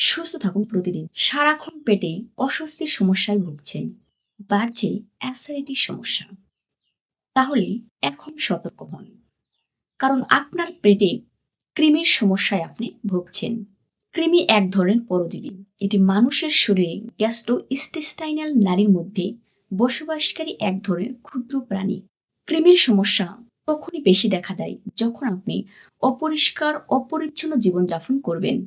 সুস্থ থাকুন প্রতিদিন। সারাক্ষণ পেটে অস্বস্তির সমস্যায় ভুগছেন। বাড়ছে অ্যাসিডিটির সমস্যা। তাহলে এখন সতর্ক হন। কারণ আপনার পেটে কৃমির সমস্যায় আপনি ভুগছেন। কৃমি এক ধরনের পরজীবী। এটি মানুষের শরীরে গ্যাস্ট্রো ইস্টেস্টাইনাল নারীর মধ্যে বসবাসকারী এক ধরনের ক্ষুদ্র প্রাণী। কৃমির সমস্যা তখনই বেশি দেখা দেয় যখন আপনি অপরিষ্কার, অপরিচ্ছন্ন জীবনযাপন করবেন।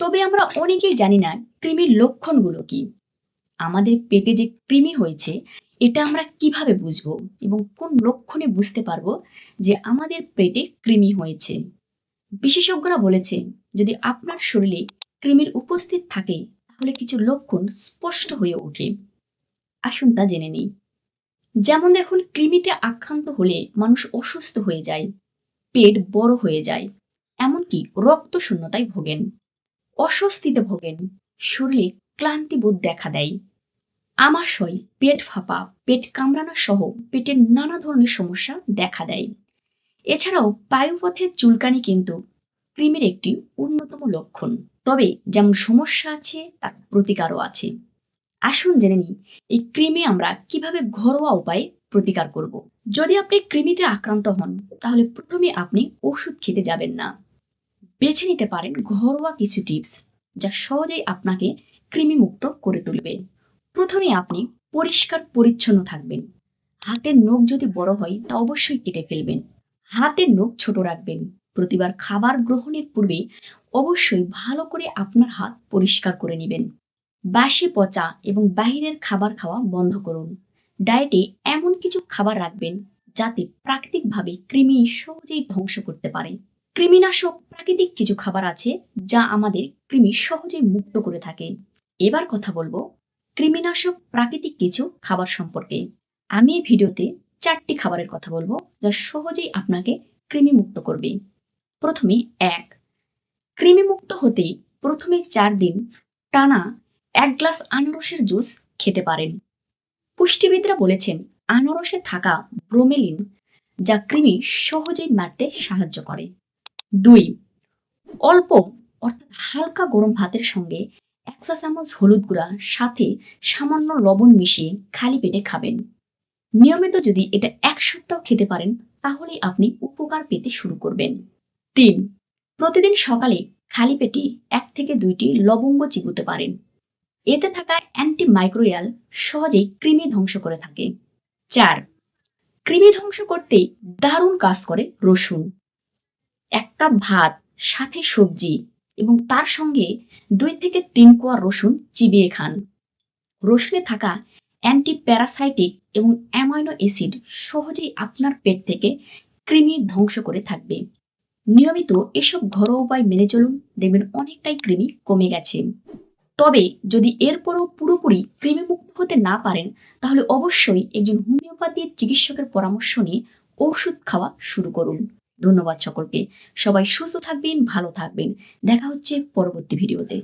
তবে আমরা অনেকেই জানি না কৃমির লক্ষণগুলো কি। আমাদের পেটে যে কৃমি হয়েছে, এটা আমরা কীভাবে বুঝব এবং কোন লক্ষণে বুঝতে পারব যে আমাদের পেটে কৃমি হয়েছে? বিশেষজ্ঞরা বলেছে, যদি আপনার শরীরে কৃমির উপস্থিত থাকে, তাহলে কিছু লক্ষণ স্পষ্ট হয়ে ওঠে। আসুন তা জেনে নিই। যেমন দেখুন, কৃমিতে আক্রান্ত হলে মানুষ অসুস্থ হয়ে যায়, পেট বড় হয়ে যায়, এমনকি রক্ত শূন্যতায় ভোগেন। অস্বস্তিতে ভোগেন। শরীরে ক্লান্তিবোধ দেখা দেয়। আমাশয়, পেট ফাঁপা, পেট কামড়ানো সহ পেটের নানা ধরনের সমস্যা দেখা দেয়। এছাড়াও বায়ুপথের চুলকানি কিন্তু ক্রিমের একটি অন্যতম লক্ষণ। তবে যেমন সমস্যা আছে, তার প্রতিকারও আছে। আসুন জেনে নিই, এই ক্রিমে আমরা কীভাবে ঘরোয়া উপায়ে প্রতিকার করব। যদি আপনি কৃমিতে আক্রান্ত হন, তাহলে প্রথমে আপনি ওষুধ খেতে যাবেন না। বেছে নিতে পারেন ঘরোয়া কিছু টিপস যা সহজেই আপনাকে কৃমিমুক্ত করে তুলবে। প্রথমে আপনি পরিষ্কার পরিচ্ছন্ন থাকবেন। হাতের নখ যদি বড় হয় তা অবশ্যই কেটে ফেলবেন। হাতের নখ ছোট রাখবেন। প্রতিবার খাবার গ্রহণের পূর্বে অবশ্যই ভালো করে আপনার হাত পরিষ্কার করে নেবেন। বাসি পচা এবং বাহিরের খাবার খাওয়া বন্ধ করুন। ডায়েটে এমন কিছু খাবার রাখবেন যাতে প্রাকৃতিকভাবে কৃমি সহজেই ধ্বংস করতে পারে। কৃমিনাশক প্রাকৃতিক কিছু খাবার আছে যা আমাদের কৃমি সহজেই মুক্ত করে থাকে। এবার কথা বলব কৃমিনাশক প্রাকৃতিক কিছু খাবার সম্পর্কে। আমি এই ভিডিওতে চারটি খাবারের কথা বলব যা সহজেই আপনাকে কৃমি মুক্ত করবে। প্রথমে এক কৃমি মুক্ত হতে প্রথমে চার দিন টানা এক গ্লাস আনারসের জুস খেতে পারেন। পুষ্টিবিদরা বলেছেন, আনারসে থাকা ব্রোমেলিন যা কৃমি সহজেই মারতে সাহায্য করে। দুই। অল্প, অর্থাৎ হালকা গরম ভাতের সঙ্গে এক চামচ হলুদ গুঁড়া, সাথে সামান্য লবণ মিশিয়ে খালি পেটে খাবেন। নিয়মিত যদি এটা এক সপ্তাহ খেতে পারেন তাহলে আপনি উপকার পেতে শুরু করবেন। তিন, প্রতিদিন সকালে খালি পেটে এক থেকে দুইটি লবঙ্গ চিবুতে পারেন। এতে থাকা অ্যান্টি মাইক্রোয়াল সহজেই কৃমি ধ্বংস করে থাকে। চার, কৃমি ধ্বংস করতে দারুণ কাজ করে রসুন। এক কাপ ভাত, সাথে সবজি এবং তার সঙ্গে দুই থেকে তিন কোয়া রসুন চিবিয়ে খান। রসুনে থাকা অ্যান্টি প্যারাসাইটিক এবং অ্যামাইনো অ্যাসিড সহজেই আপনার পেট থেকে কৃমি ধ্বংস করে থাকবে। নিয়মিত এসব ঘরোয়া উপায় মেনে চলুন, দেখবেন অনেকটাই কৃমি কমে গেছে। তবে যদি এরপরও পুরোপুরি কৃমিমুক্ত হতে না পারেন, তাহলে অবশ্যই একজন হোমিওপ্যাথি চিকিৎসকের পরামর্শ নিয়ে ওষুধ খাওয়া শুরু করুন। ধন্যবাদ সকলকে। সবাই সুস্থ থাকবেন ভালো থাকবেন। দেখা হচ্ছে পরবর্তী ভিডিওতে।